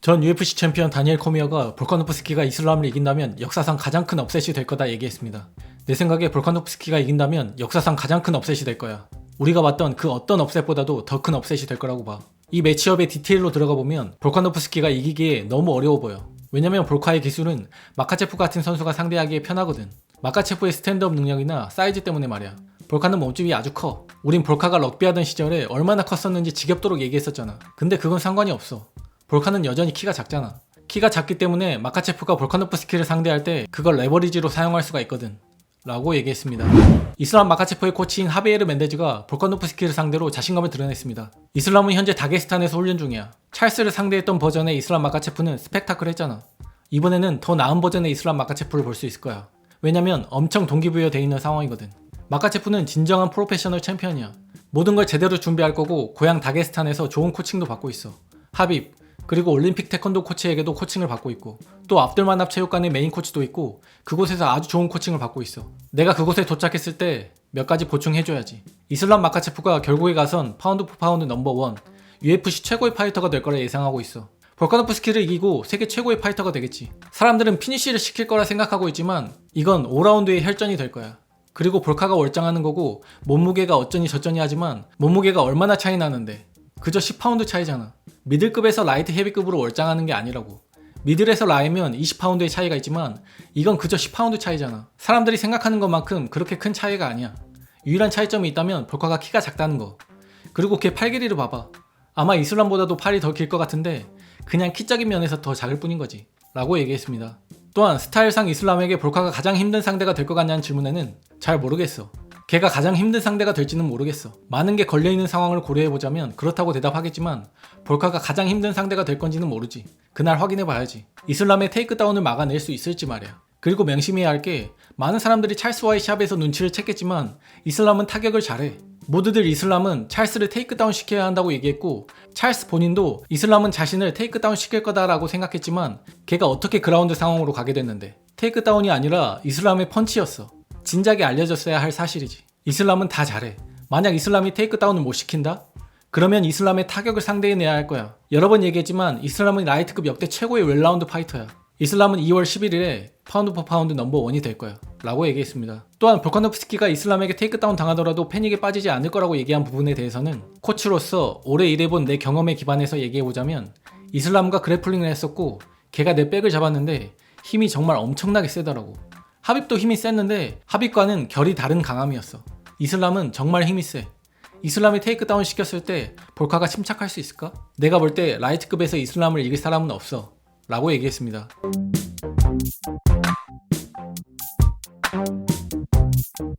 전 UFC 챔피언 다니엘 코미어가 볼카노프스키가 이슬람을 이긴다면 역사상 가장 큰 업셋이 될 거다 얘기했습니다. 내 생각에 볼카노프스키가 이긴다면 역사상 가장 큰 업셋이 될 거야. 우리가 봤던 그 어떤 업셋보다도 더 큰 업셋이 될 거라고 봐. 이 매치업의 디테일로 들어가 보면 볼카노프스키가 이기기에 너무 어려워 보여. 왜냐면 볼카의 기술은 마카체프 같은 선수가 상대하기에 편하거든. 마카체프의 스탠드업 능력이나 사이즈 때문에 말이야. 볼카는 몸집이 아주 커. 우린 볼카가 럭비 하던 시절에 얼마나 컸었는지 지겹도록 얘기했었잖아. 근데 그건 상관이 없어. 볼카는 여전히 키가 작잖아. 키가 작기 때문에 마카체프가 볼카노프스키를 상대할 때 그걸 레버리지로 사용할 수가 있거든. 라고 얘기했습니다. 이슬람 마카체프의 코치인 하베에르 멘데즈가 볼카노프스키를 상대로 자신감을 드러냈습니다. 이슬람은 현재 다게스탄에서 훈련 중이야. 찰스를 상대했던 버전의 이슬람 마카체프는 스펙타클 했잖아. 이번에는 더 나은 버전의 이슬람 마카체프를 볼 수 있을 거야. 왜냐면 엄청 동기부여 돼 있는 상황이거든. 마카체프는 진정한 프로페셔널 챔피언이야. 모든 걸 제대로 준비할 거고 고향 다게스탄에서 좋은 코칭도 받고 있어. 하빕 그리고 올림픽 태권도 코치에게도 코칭을 받고 있고 또 압들만합 체육관의 메인 코치도 있고 그곳에서 아주 좋은 코칭을 받고 있어. 내가 그곳에 도착했을 때 몇 가지 보충해줘야지. 이슬람 마카체프가 결국에 가선 파운드 포 파운드 넘버원 UFC 최고의 파이터가 될 거라 예상하고 있어. 볼카노프스키를 이기고 세계 최고의 파이터가 되겠지. 사람들은 피니쉬를 시킬 거라 생각하고 있지만 이건 5라운드의 혈전이 될 거야. 그리고 볼카가 월장하는 거고 몸무게가 어쩌니 저쩌니 하지만 몸무게가 얼마나 차이 나는데 그저 10파운드 차이잖아. 미들급에서 라이트 헤비급으로 월장하는 게 아니라고. 미들에서 라이면 20파운드의 차이가 있지만 이건 그저 10파운드 차이잖아. 사람들이 생각하는 것만큼 그렇게 큰 차이가 아니야. 유일한 차이점이 있다면 볼카가 키가 작다는 거. 그리고 걔 팔 길이를 봐봐. 아마 이슬람보다도 팔이 더 길 것 같은데 그냥 키적인 면에서 더 작을 뿐인 거지. 라고 얘기했습니다. 또한 스타일상 이슬람에게 볼카가 가장 힘든 상대가 될 것 같냐는 질문에는 잘 모르겠어. 걔가 가장 힘든 상대가 될지는 모르겠어. 많은 게 걸려있는 상황을 고려해보자면 그렇다고 대답하겠지만 볼카가 가장 힘든 상대가 될 건지는 모르지. 그날 확인해봐야지. 이슬람의 테이크다운을 막아낼 수 있을지 말이야. 그리고 명심해야 할 게 많은 사람들이 찰스와의 샵에서 눈치를 챘겠지만 이슬람은 타격을 잘해. 모두들 이슬람은 찰스를 테이크다운 시켜야 한다고 얘기했고 찰스 본인도 이슬람은 자신을 테이크다운 시킬 거다라고 생각했지만 걔가 어떻게 그라운드 상황으로 가게 됐는데 테이크다운이 아니라 이슬람의 펀치였어. 진작에 알려졌어야 할 사실이지. 이슬람은 다 잘해. 만약 이슬람이 테이크다운을 못 시킨다? 그러면 이슬람의 타격을 상대해내야 할 거야. 여러 번 얘기했지만 이슬람은 라이트급 역대 최고의 웰라운드 파이터야. 이슬람은 2월 11일에 파운드 퍼 파운드 넘버 원이 될 거야. 라고 얘기했습니다. 또한 볼카노프스키가 이슬람에게 테이크다운 당하더라도 패닉에 빠지지 않을 거라고 얘기한 부분에 대해서는 코치로서 올해 일해본 내 경험에 기반해서 얘기해보자면 이슬람과 그래플링을 했었고 걔가 내 백을 잡았는데 힘이 정말 엄청나게 세더라고. 하빕도 힘이 셌는데 하빕과는 결이 다른 강함이었어. 이슬람은 정말 힘이 세. 이슬람이 테이크다운 시켰을 때 볼카가 침착할 수 있을까? 내가 볼 때 라이트급에서 이슬람을 이길 사람은 없어. 라고 얘기했습니다.